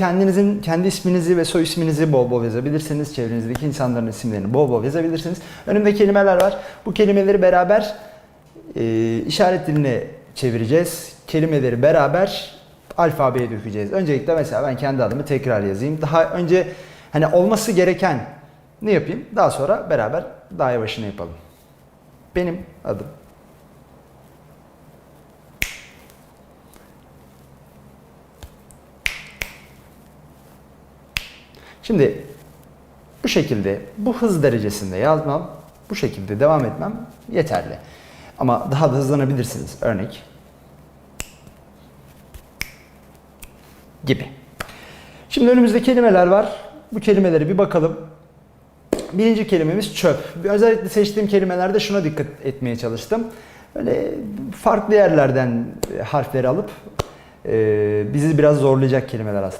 Kendinizin kendi isminizi ve soy isminizi bol bol yazabilirsiniz. Çevrenizdeki insanların isimlerini bol bol yazabilirsiniz. Önümde kelimeler var. Bu kelimeleri beraber e, işaret diline çevireceğiz. Kelimeleri beraber alfabeye dökeceğiz. Öncelikle mesela ben kendi adımı tekrar yazayım. Daha önce hani olması gereken ne yapayım? Daha sonra beraber daha yavaşını yapalım. Benim adım Şimdi bu şekilde bu hız derecesinde yazmam, bu şekilde devam etmem yeterli. Ama daha da hızlanabilirsiniz. Örnek gibi. Şimdi önümüzde kelimeler var. Bu kelimeleri bir bakalım. Birinci kelimemiz çöp. Özellikle seçtiğim kelimelerde şuna dikkat etmeye çalıştım. Böyle farklı yerlerden harfleri alıp e, bizi biraz zorlayacak kelimeler aslında.